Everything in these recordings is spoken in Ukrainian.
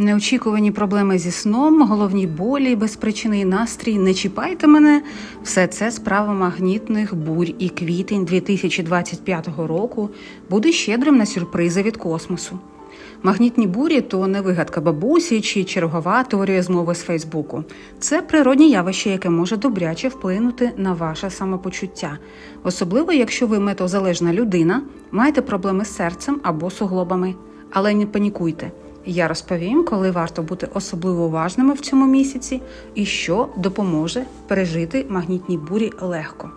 Неочікувані проблеми зі сном, головні болі, безпричинний настрій. Не чіпайте мене. Все це справа магнітних бурь і квітень 2025 року буде щедрим на сюрпризи від космосу. Магнітні бурі то не вигадка бабусі чи чергова теорія змови з Фейсбуку. Це природне явище, яке може добряче вплинути на ваше самопочуття, особливо якщо ви метозалежна людина, маєте проблеми з серцем або суглобами. Але не панікуйте. Я розповім, коли варто бути особливо уважними в цьому місяці і що допоможе пережити магнітні бурі легко.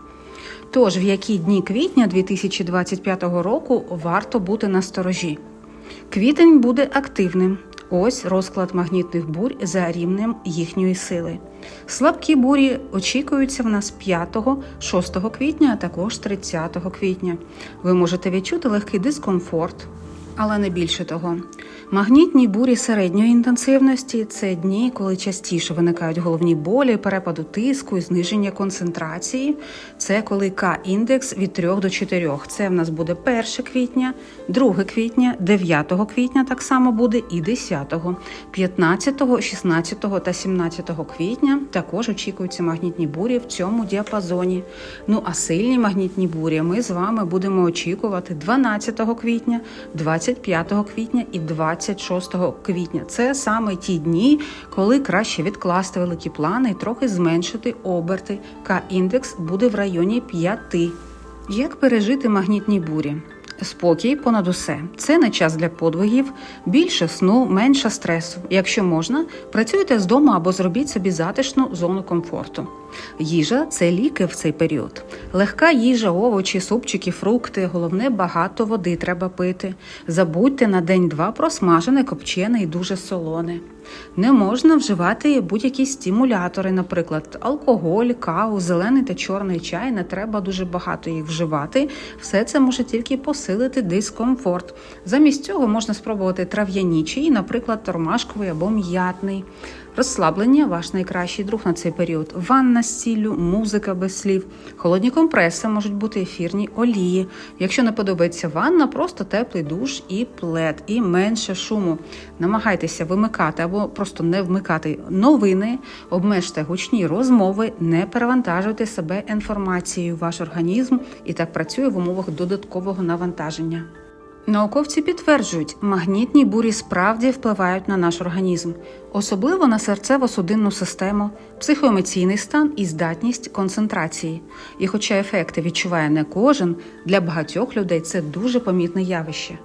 Тож, в які дні квітня 2025 року варто бути на сторожі? Квітень буде активним. Ось розклад магнітних бурь за рівнем їхньої сили. Слабкі бурі очікуються в нас 5-6 квітня, а також 30 квітня. Ви можете відчути легкий дискомфорт, але не більше того. Магнітні бурі середньої інтенсивності це дні, коли частіше виникають головні болі, перепаду тиску і зниження концентрації. Це коли К-індекс від 3 до 4. Це в нас буде 1 квітня, 2 квітня, 9 квітня так само буде і 10, 15, 16 та 17 квітня також очікуються магнітні бурі в цьому діапазоні. Ну а сильні магнітні бурі ми з вами будемо очікувати 12 квітня, 25 квітня і 26 квітня. Це саме ті дні, коли краще відкласти великі плани і трохи зменшити оберти. К-індекс буде в районі 5. Як пережити магнітні бурі? Спокій понад усе. Це не час для подвигів, більше сну, менше стресу. Якщо можна, працюйте з дому або зробіть собі затишну зону комфорту. Їжа це ліки в цей період. Легка їжа, овочі, супчики, фрукти. Головне, багато води треба пити. Забудьте на день-два про смажене, копчене і дуже солоне. Не можна вживати будь-які стимулятори, наприклад, алкоголь, каву, зелений та чорний чай. Не треба дуже багато їх вживати. Все це може тільки посилити дискомфорт. Замість цього можна спробувати трав'яні чаї, наприклад, ромашковий або м'ятний. Розслаблення ваш найкращий друг на цей період. Ванна з сіллю, музика без слів, холодні компреси можуть бути ефірні олії. Якщо не подобається ванна, просто теплий душ і плед, і менше шуму. Намагайтеся вимикати або просто не вмикати новини, обмежте гучні розмови, не перевантажуйте себе інформацією. Ваш організм і так працює в умовах додаткового навантаження. Науковці підтверджують, магнітні бурі справді впливають на наш організм, особливо на серцево-судинну систему, психоемоційний стан і здатність концентрації. І, хоча ефекти відчуває не кожен, для багатьох людей це дуже помітне явище.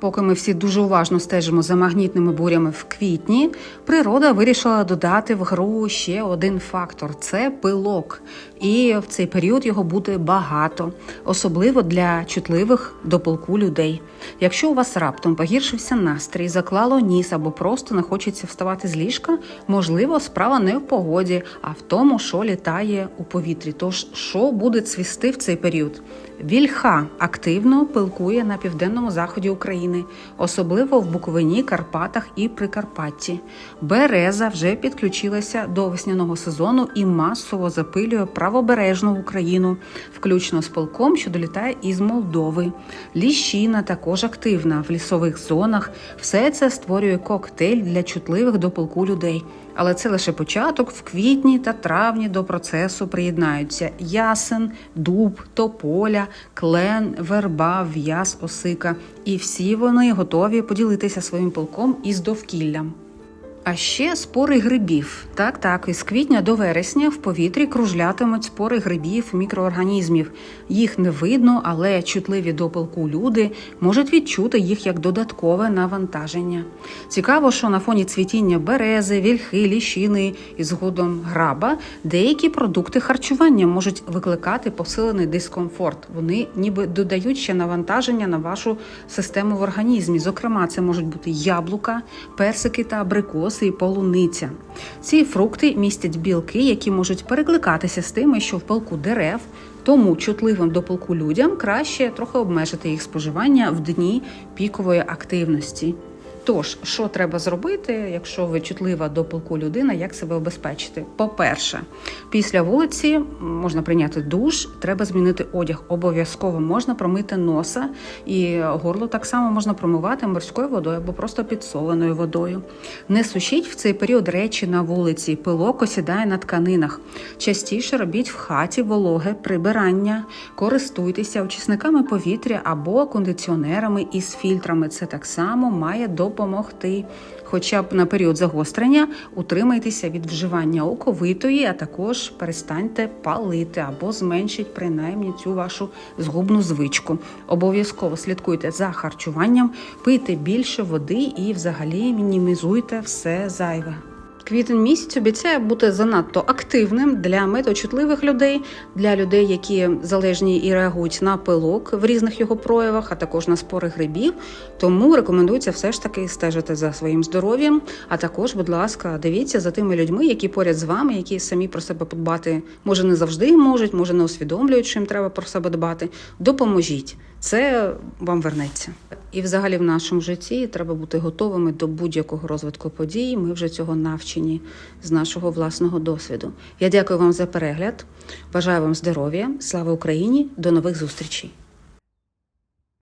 Поки ми всі дуже уважно стежимо за магнітними бурями в квітні, природа вирішила додати в гру ще один фактор це пилок. І в цей період його буде багато, особливо для чутливих до пилку людей. Якщо у вас раптом погіршився настрій, заклало ніс або просто не хочеться вставати з ліжка, можливо, справа не в погоді, а в тому, що літає у повітрі. Тож що буде цвісти в цей період? Вільха активно пилкує на південному заході України, особливо в Буковині, Карпатах і Прикарпатті. Береза вже підключилася до весняного сезону і масово запилює правобережну Україну, включно з полком, що долітає із Молдови. Ліщина також активна в лісових зонах. Все це створює коктейль для чутливих до полку людей. Але це лише початок. В квітні та травні до процесу приєднаються ясен, дуб, тополя, клен, верба, в'яз, осика. І всі вони готові поділитися своїм полком із довкіллям. А ще спори грибів. Так, так, із квітня до вересня в повітрі кружлятимуть спори грибів мікроорганізмів. Їх не видно, але чутливі до пилку люди можуть відчути їх як додаткове навантаження. Цікаво, що на фоні цвітіння берези, вільхи, ліщини і згодом граба деякі продукти харчування можуть викликати посилений дискомфорт. Вони ніби додають ще навантаження на вашу систему в організмі. Зокрема, це можуть бути яблука, персики та абрикоси і полуниця. Ці фрукти містять білки, які можуть перекликатися з тими, що в пилку дерев. Тому чутливим до пилку людям краще трохи обмежити їх споживання в дні пікової активності. Тож, що треба зробити, якщо ви чутлива до пилку людина, як себе обезпечити? По-перше, після вулиці можна прийняти душ, треба змінити одяг. Обов'язково можна промити носа і горло так само можна промивати морською водою або просто підсоленою водою. Не сушіть в цей період речі на вулиці, пилок осідає на тканинах. Частіше робіть в хаті вологе прибирання, користуйтеся очисниками повітря або кондиціонерами із фільтрами. Це так само має допомогти. Хоча б на період загострення утримайтеся від вживання оковитої, а також перестаньте палити або зменшіть принаймні цю вашу згубну звичку. Обов'язково слідкуйте за харчуванням, пийте більше води і взагалі мінімізуйте все зайве. Квітень місяць обіцяє бути занадто активним для медочутливих людей, для людей, які залежні і реагують на пилок в різних його проявах, а також на спори грибів. Тому рекомендується все ж таки стежити за своїм здоров'ям. А також, будь ласка, дивіться за тими людьми, які поряд з вами, які самі про себе подбати, може не завжди можуть, може не усвідомлюють, що їм треба про себе дбати. Допоможіть. Це вам вернеться. І взагалі в нашому житті треба бути готовими до будь-якого розвитку подій. Ми вже цього навчені з нашого власного досвіду. Я дякую вам за перегляд. Бажаю вам здоров'я, слава Україні! До нових зустрічей!